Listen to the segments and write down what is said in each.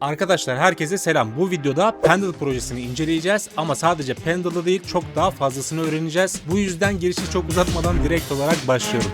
Arkadaşlar herkese selam. Bu videoda Pendle projesini inceleyeceğiz ama sadece Pendle'ı değil çok daha fazlasını öğreneceğiz. Bu yüzden girişi çok uzatmadan direkt olarak başlıyorum.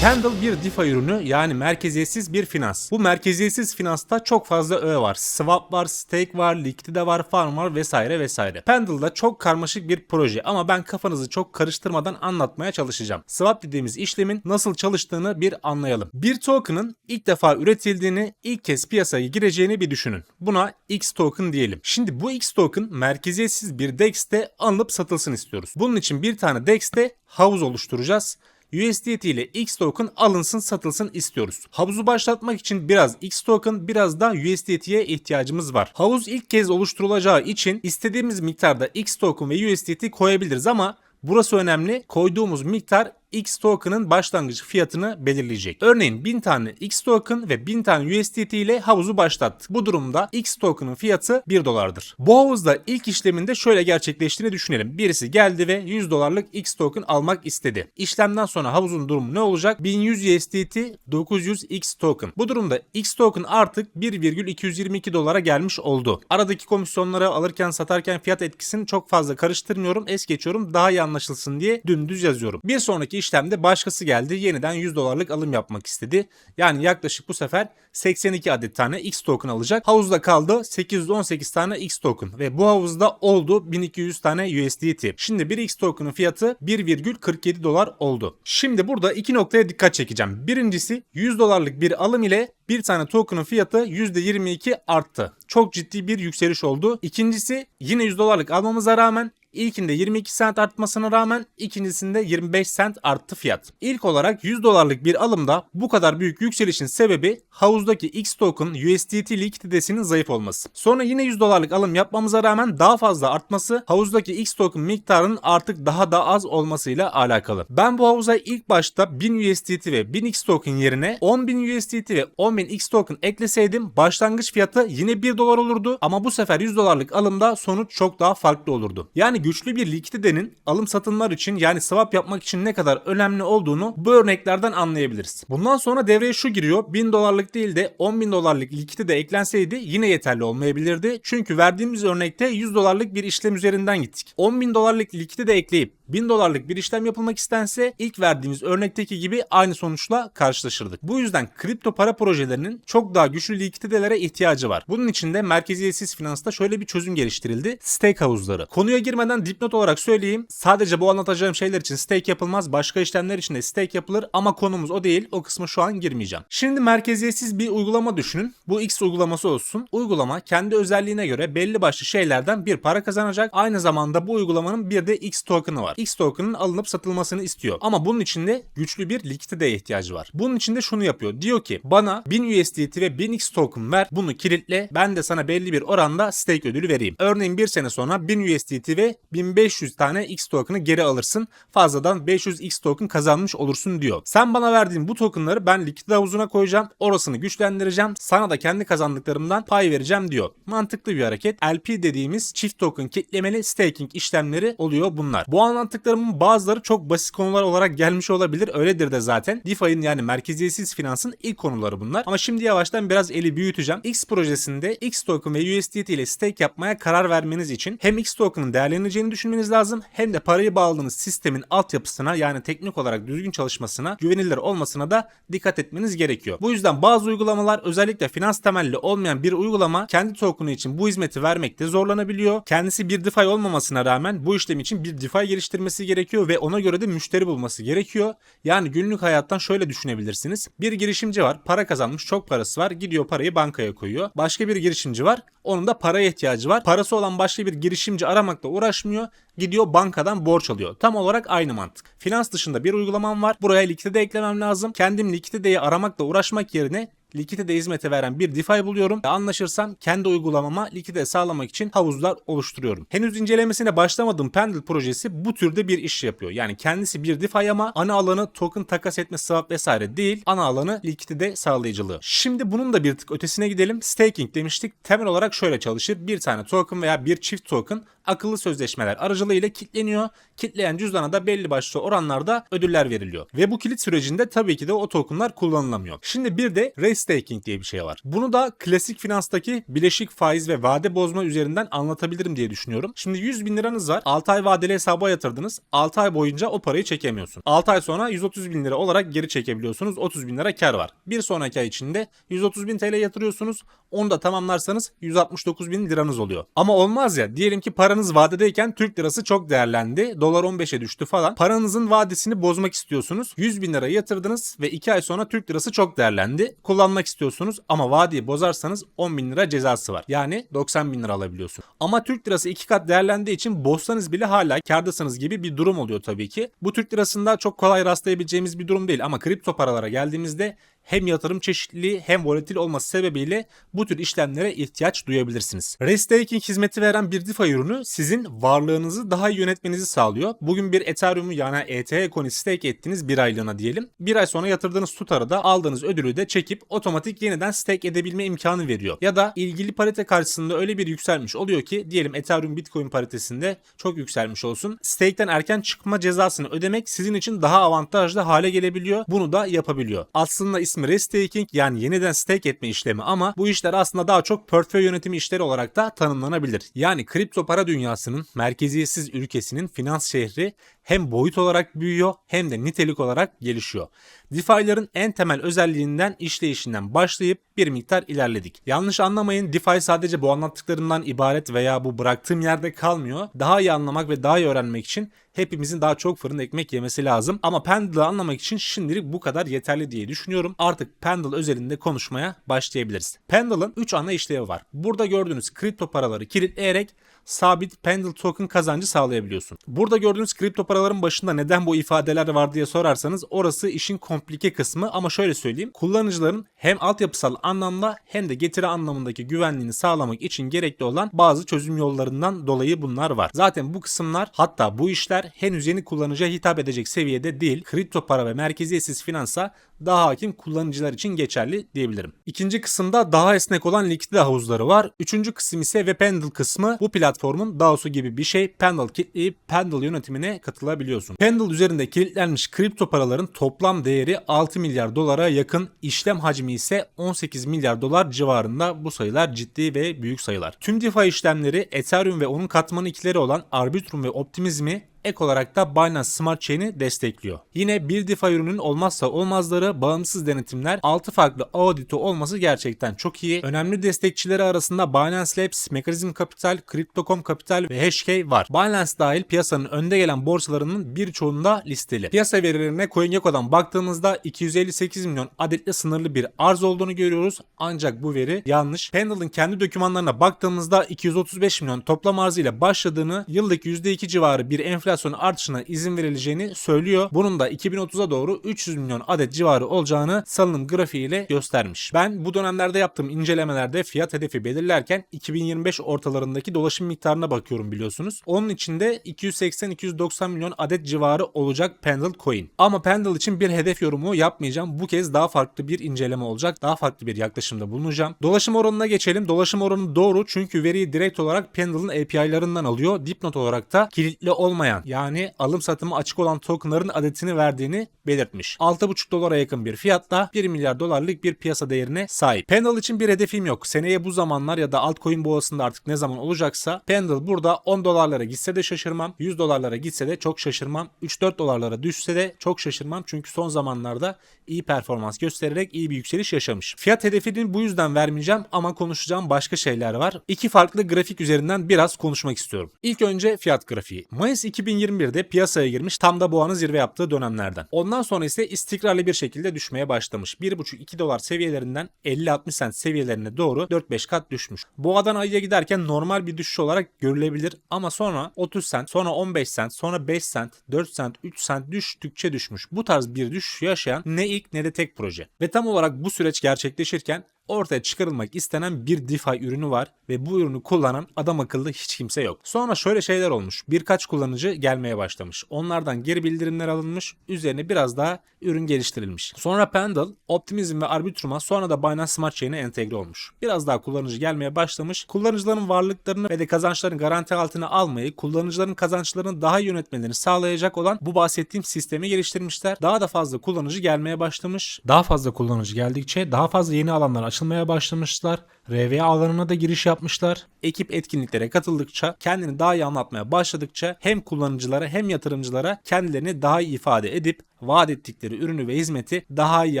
Pendle bir DeFi ürünü yani merkeziyetsiz bir finans. Bu merkeziyetsiz finansta çok fazla öğe var. Swap var, stake var, likidite var, farm var vesaire vesaire. Pendle'da çok karmaşık bir proje ama ben kafanızı çok karıştırmadan anlatmaya çalışacağım. Swap dediğimiz işlemin nasıl çalıştığını bir anlayalım. Bir token'ın ilk defa üretildiğini, ilk kez piyasaya gireceğini bir düşünün. Buna X token diyelim. Şimdi bu X token merkeziyetsiz bir DEX'te alınıp satılsın istiyoruz. Bunun için bir tane DEX'te havuz oluşturacağız. USDT ile X token alınsın satılsın istiyoruz. Havuzu başlatmak için biraz X token biraz da USDT'ye ihtiyacımız var. Havuz ilk kez oluşturulacağı için istediğimiz miktarda X token ve USDT koyabiliriz ama Burası önemli. Koyduğumuz miktar X token'ın başlangıç fiyatını belirleyecek. Örneğin 1000 tane X token ve 1000 tane USDT ile havuzu başlattık. Bu durumda X token'ın fiyatı 1 dolardır. Bu havuzda ilk işleminde şöyle gerçekleştiğini düşünelim. Birisi geldi ve 100 dolarlık X token almak istedi. İşlemden sonra havuzun durumu ne olacak? 1100 USDT 900 X token. Bu durumda X token artık 1,222 dolara gelmiş oldu. Aradaki komisyonları alırken satarken fiyat etkisini çok fazla karıştırmıyorum. Es geçiyorum. Daha iyi anlaşılsın diye dümdüz yazıyorum. Bir sonraki işlemde başkası geldi. Yeniden 100 dolarlık alım yapmak istedi. Yani yaklaşık bu sefer 82 adet tane X token alacak. Havuzda kaldı 818 tane X token ve bu havuzda oldu 1200 tane USDT. Şimdi bir X token'ın fiyatı 1,47 dolar oldu. Şimdi burada iki noktaya dikkat çekeceğim. Birincisi 100 dolarlık bir alım ile bir tane token'ın fiyatı %22 arttı. Çok ciddi bir yükseliş oldu. İkincisi yine 100 dolarlık almamıza rağmen İlkinde 22 cent artmasına rağmen ikincisinde 25 cent arttı fiyat. İlk olarak 100 dolarlık bir alımda bu kadar büyük yükselişin sebebi havuzdaki X token USDT likiditesinin zayıf olması. Sonra yine 100 dolarlık alım yapmamıza rağmen daha fazla artması havuzdaki X token miktarının artık daha da az olmasıyla alakalı. Ben bu havuza ilk başta 1000 USDT ve 1000 X token yerine 10.000 USDT ve 10.000 X token ekleseydim başlangıç fiyatı yine 1 dolar olurdu ama bu sefer 100 dolarlık alımda sonuç çok daha farklı olurdu. Yani güçlü bir likiditenin alım satımlar için yani swap yapmak için ne kadar önemli olduğunu bu örneklerden anlayabiliriz. Bundan sonra devreye şu giriyor. 1000 dolarlık değil de 10 bin dolarlık likidite eklenseydi yine yeterli olmayabilirdi. Çünkü verdiğimiz örnekte 100 dolarlık bir işlem üzerinden gittik. 10 bin dolarlık likidite ekleyip 1000 dolarlık bir işlem yapılmak istense ilk verdiğimiz örnekteki gibi aynı sonuçla karşılaşırdık. Bu yüzden kripto para projelerinin çok daha güçlü likiditelere ihtiyacı var. Bunun için de merkeziyetsiz finansta şöyle bir çözüm geliştirildi. Stake havuzları. Konuya girmeden dipnot olarak söyleyeyim. Sadece bu anlatacağım şeyler için stake yapılmaz. Başka işlemler için de stake yapılır ama konumuz o değil. O kısmı şu an girmeyeceğim. Şimdi merkeziyetsiz bir uygulama düşünün. Bu X uygulaması olsun. Uygulama kendi özelliğine göre belli başlı şeylerden bir para kazanacak. Aynı zamanda bu uygulamanın bir de X token'ı var. X token'ın alınıp satılmasını istiyor. Ama bunun için de güçlü bir likiditeye ihtiyacı var. Bunun için de şunu yapıyor. Diyor ki bana 1000 USDT ve 1000 X token ver. Bunu kilitle. Ben de sana belli bir oranda stake ödülü vereyim. Örneğin bir sene sonra 1000 USDT ve 1500 tane X token'ı geri alırsın. Fazladan 500 X token kazanmış olursun diyor. Sen bana verdiğin bu token'ları ben likidite havuzuna koyacağım. Orasını güçlendireceğim. Sana da kendi kazandıklarımdan pay vereceğim diyor. Mantıklı bir hareket. LP dediğimiz çift token kitlemeli staking işlemleri oluyor bunlar. Bu anlattıklarımın bazıları çok basit konular olarak gelmiş olabilir. Öyledir de zaten. DeFi'nin yani merkeziyetsiz finansın ilk konuları bunlar. Ama şimdi yavaştan biraz eli büyüteceğim. X projesinde X token ve USDT ile stake yapmaya karar vermeniz için hem X token'ın değerleneceğini düşünmeniz lazım hem de parayı bağladığınız sistemin altyapısına yani teknik olarak düzgün çalışmasına, güvenilir olmasına da dikkat etmeniz gerekiyor. Bu yüzden bazı uygulamalar özellikle finans temelli olmayan bir uygulama kendi token'ı için bu hizmeti vermekte zorlanabiliyor. Kendisi bir DeFi olmamasına rağmen bu işlem için bir DeFi geliştirmesi gerekiyor ve ona göre de müşteri bulması gerekiyor. Yani günlük hayattan şöyle düşünebilirsiniz. Bir girişimci var, para kazanmış, çok parası var. Gidiyor parayı bankaya koyuyor. Başka bir girişimci var. Onun da paraya ihtiyacı var. Parası olan başka bir girişimci aramakla uğraşmıyor. Gidiyor bankadan borç alıyor. Tam olarak aynı mantık. Finans dışında bir uygulamam var. Buraya likidite eklemem lazım. Kendim likiditeyi aramakla uğraşmak yerine likidite hizmeti veren bir DeFi buluyorum. Anlaşırsam kendi uygulamama likidite sağlamak için havuzlar oluşturuyorum. Henüz incelemesine başlamadığım Pendle projesi bu türde bir iş yapıyor. Yani kendisi bir DeFi ama ana alanı token takas etme swap vesaire değil. Ana alanı likidite sağlayıcılığı. Şimdi bunun da bir tık ötesine gidelim. Staking demiştik. Temel olarak şöyle çalışır. Bir tane token veya bir çift token akıllı sözleşmeler aracılığıyla kilitleniyor. Kitleyen cüzdana da belli başlı oranlarda ödüller veriliyor. Ve bu kilit sürecinde tabii ki de o tokenlar kullanılamıyor. Şimdi bir de restaking diye bir şey var. Bunu da klasik finanstaki bileşik faiz ve vade bozma üzerinden anlatabilirim diye düşünüyorum. Şimdi 100 bin liranız var. 6 ay vadeli hesaba yatırdınız. 6 ay boyunca o parayı çekemiyorsun. 6 ay sonra 130 bin lira olarak geri çekebiliyorsunuz. 30 bin lira kar var. Bir sonraki ay içinde 130 bin TL yatırıyorsunuz. Onu da tamamlarsanız 169 bin liranız oluyor. Ama olmaz ya. Diyelim ki paranız vadedeyken Türk lirası çok değerlendi. Dolar 15'e düştü falan. Paranızın vadesini bozmak istiyorsunuz. 100 bin lira yatırdınız ve 2 ay sonra Türk lirası çok değerlendi. Kullanmak istiyorsunuz ama vadeyi bozarsanız 10 bin lira cezası var. Yani 90 bin lira alabiliyorsun. Ama Türk lirası 2 kat değerlendiği için bozsanız bile hala kardasınız gibi bir durum oluyor tabii ki. Bu Türk lirasında çok kolay rastlayabileceğimiz bir durum değil ama kripto paralara geldiğimizde hem yatırım çeşitliliği hem volatil olması sebebiyle bu tür işlemlere ihtiyaç duyabilirsiniz. Restaking hizmeti veren bir DeFi ürünü sizin varlığınızı daha iyi yönetmenizi sağlıyor. Bugün bir Ethereum'u yani ETH coin'i stake ettiğiniz bir aylığına diyelim. Bir ay sonra yatırdığınız tutarı da aldığınız ödülü de çekip otomatik yeniden stake edebilme imkanı veriyor. Ya da ilgili parite karşısında öyle bir yükselmiş oluyor ki diyelim Ethereum Bitcoin paritesinde çok yükselmiş olsun. Stake'ten erken çıkma cezasını ödemek sizin için daha avantajlı hale gelebiliyor. Bunu da yapabiliyor. Aslında ismi restaking yani yeniden stake etme işlemi ama bu işler aslında daha çok portföy yönetimi işleri olarak da tanımlanabilir. Yani kripto para dünyasının merkeziyetsiz ülkesinin finans şehri hem boyut olarak büyüyor hem de nitelik olarak gelişiyor. DeFi'ların en temel özelliğinden işleyişinden başlayıp bir miktar ilerledik. Yanlış anlamayın DeFi sadece bu anlattıklarımdan ibaret veya bu bıraktığım yerde kalmıyor. Daha iyi anlamak ve daha iyi öğrenmek için hepimizin daha çok fırın ekmek yemesi lazım. Ama Pendle'ı anlamak için şimdilik bu kadar yeterli diye düşünüyorum. Artık Pendle özelinde konuşmaya başlayabiliriz. Pendle'ın 3 ana işlevi var. Burada gördüğünüz kripto paraları kilitleyerek sabit Pendle token kazancı sağlayabiliyorsun. Burada gördüğünüz kripto paraların başında neden bu ifadeler var diye sorarsanız orası işin komplike kısmı ama şöyle söyleyeyim. Kullanıcıların hem altyapısal anlamda hem de getiri anlamındaki güvenliğini sağlamak için gerekli olan bazı çözüm yollarından dolayı bunlar var. Zaten bu kısımlar hatta bu işler henüz yeni kullanıcıya hitap edecek seviyede değil. Kripto para ve merkeziyetsiz finansa daha hakim kullanıcılar için geçerli diyebilirim. İkinci kısımda daha esnek olan likidite havuzları var. Üçüncü kısım ise ve Pendle kısmı bu platformun DAO'su gibi bir şey. Pendle kilitleyip Pendle yönetimine katılabiliyorsun. Pendle üzerinde kilitlenmiş kripto paraların toplam değeri 6 milyar dolara yakın, işlem hacmi ise 18 milyar dolar civarında. Bu sayılar ciddi ve büyük sayılar. Tüm DeFi işlemleri Ethereum ve onun katmanı ikileri olan Arbitrum ve Optimizm'i ek olarak da Binance Smart Chain'i destekliyor. Yine bir DeFi ürünün olmazsa olmazları bağımsız denetimler 6 farklı auditi olması gerçekten çok iyi. Önemli destekçileri arasında Binance Labs, Mechanism Capital, Crypto.com Capital ve Hashkey var. Binance dahil piyasanın önde gelen borsalarının birçoğunda listeli. Piyasa verilerine CoinGecko'dan baktığımızda 258 milyon adetle sınırlı bir arz olduğunu görüyoruz. Ancak bu veri yanlış. Pendle'ın kendi dokümanlarına baktığımızda 235 milyon toplam arz ile başladığını, yıllık %2 civarı bir enflasyon enflasyon artışına izin verileceğini söylüyor. Bunun da 2030'a doğru 300 milyon adet civarı olacağını salınım grafiğiyle göstermiş. Ben bu dönemlerde yaptığım incelemelerde fiyat hedefi belirlerken 2025 ortalarındaki dolaşım miktarına bakıyorum biliyorsunuz. Onun içinde 280-290 milyon adet civarı olacak Pendle Coin. Ama Pendle için bir hedef yorumu yapmayacağım. Bu kez daha farklı bir inceleme olacak. Daha farklı bir yaklaşımda bulunacağım. Dolaşım oranına geçelim. Dolaşım oranı doğru çünkü veriyi direkt olarak Pendle'ın API'larından alıyor. Dipnot olarak da kilitli olmayan yani alım satımı açık olan tokenların adetini verdiğini belirtmiş. 6,5 dolara yakın bir fiyatla 1 milyar dolarlık bir piyasa değerine sahip. Pendle için bir hedefim yok. Seneye bu zamanlar ya da altcoin boğasında artık ne zaman olacaksa Pendle burada 10 dolarlara gitse de şaşırmam. 100 dolarlara gitse de çok şaşırmam. 3-4 dolarlara düşse de çok şaşırmam. Çünkü son zamanlarda iyi performans göstererek iyi bir yükseliş yaşamış. Fiyat hedefini bu yüzden vermeyeceğim ama konuşacağım başka şeyler var. İki farklı grafik üzerinden biraz konuşmak istiyorum. İlk önce fiyat grafiği. Mayıs 2000 2021'de piyasaya girmiş tam da boğanın zirve yaptığı dönemlerden. Ondan sonra ise istikrarlı bir şekilde düşmeye başlamış. 1,5-2 dolar seviyelerinden 50-60 sent seviyelerine doğru 4-5 kat düşmüş. Boğadan ayıya giderken normal bir düşüş olarak görülebilir ama sonra 30 sent, sonra 15 sent, sonra 5 sent, 4 sent, 3 sent düştükçe düşmüş. Bu tarz bir düşüş yaşayan ne ilk ne de tek proje. Ve tam olarak bu süreç gerçekleşirken ortaya çıkarılmak istenen bir DeFi ürünü var ve bu ürünü kullanan adam akıllı hiç kimse yok. Sonra şöyle şeyler olmuş. Birkaç kullanıcı gelmeye başlamış. Onlardan geri bildirimler alınmış. Üzerine biraz daha ürün geliştirilmiş. Sonra Pendle, Optimism ve Arbitrum'a sonra da Binance Smart Chain'e entegre olmuş. Biraz daha kullanıcı gelmeye başlamış. Kullanıcıların varlıklarını ve de kazançlarını garanti altına almayı, kullanıcıların kazançlarını daha yönetmelerini sağlayacak olan bu bahsettiğim sistemi geliştirmişler. Daha da fazla kullanıcı gelmeye başlamış. Daha fazla kullanıcı geldikçe daha fazla yeni alanlar açılmaya başlamışlar. RVA alanına da giriş yapmışlar. Ekip etkinliklere katıldıkça, kendini daha iyi anlatmaya başladıkça hem kullanıcılara hem yatırımcılara kendilerini daha iyi ifade edip vaat ettikleri ürünü ve hizmeti daha iyi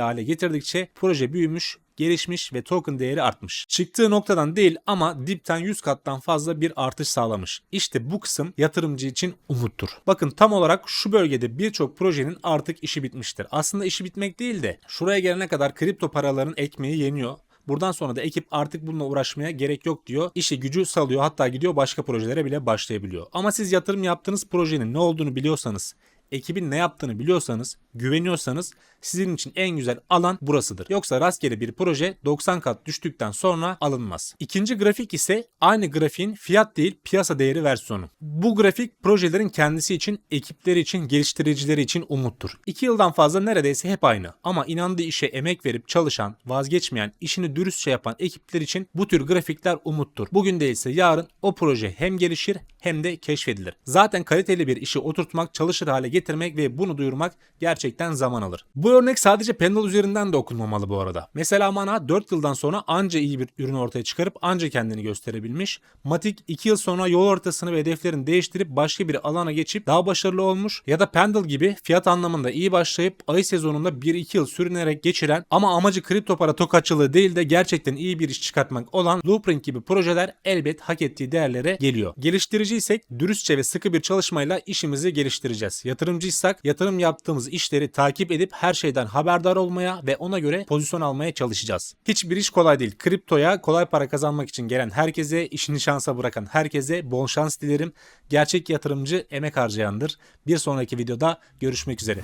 hale getirdikçe proje büyümüş, gelişmiş ve token değeri artmış. Çıktığı noktadan değil ama dipten 100 kattan fazla bir artış sağlamış. İşte bu kısım yatırımcı için umuttur. Bakın tam olarak şu bölgede birçok projenin artık işi bitmiştir. Aslında işi bitmek değil de şuraya gelene kadar kripto paraların ekmeği yeniyor. Buradan sonra da ekip artık bununla uğraşmaya gerek yok diyor. İşi gücü salıyor hatta gidiyor başka projelere bile başlayabiliyor. Ama siz yatırım yaptığınız projenin ne olduğunu biliyorsanız ekibin ne yaptığını biliyorsanız, güveniyorsanız sizin için en güzel alan burasıdır. Yoksa rastgele bir proje 90 kat düştükten sonra alınmaz. İkinci grafik ise aynı grafiğin fiyat değil piyasa değeri versiyonu. Bu grafik projelerin kendisi için, ekipleri için, geliştiricileri için umuttur. 2 yıldan fazla neredeyse hep aynı. Ama inandığı işe emek verip çalışan, vazgeçmeyen, işini dürüstçe yapan ekipler için bu tür grafikler umuttur. Bugün değilse yarın o proje hem gelişir hem de keşfedilir. Zaten kaliteli bir işi oturtmak, çalışır hale getirmek ve bunu duyurmak gerçekten zaman alır. Bu örnek sadece Pendle üzerinden de okunmamalı bu arada. Mesela Mana 4 yıldan sonra anca iyi bir ürün ortaya çıkarıp anca kendini gösterebilmiş. Matic 2 yıl sonra yol ortasını ve hedeflerini değiştirip başka bir alana geçip daha başarılı olmuş. Ya da Pendle gibi fiyat anlamında iyi başlayıp ayı sezonunda 1-2 yıl sürünerek geçiren ama amacı kripto para tokatçılığı değil de gerçekten iyi bir iş çıkartmak olan Blueprint gibi projeler elbet hak ettiği değerlere geliyor. Geliştiriciysek dürüstçe ve sıkı bir çalışmayla işimizi geliştireceğiz. Yatırımcıysak yatırım yaptığımız işleri takip edip her şeyden haberdar olmaya ve ona göre pozisyon almaya çalışacağız. Hiçbir iş kolay değil. Kriptoya kolay para kazanmak için gelen herkese, işini şansa bırakan herkese bol şans dilerim. Gerçek yatırımcı emek harcayandır. Bir sonraki videoda görüşmek üzere.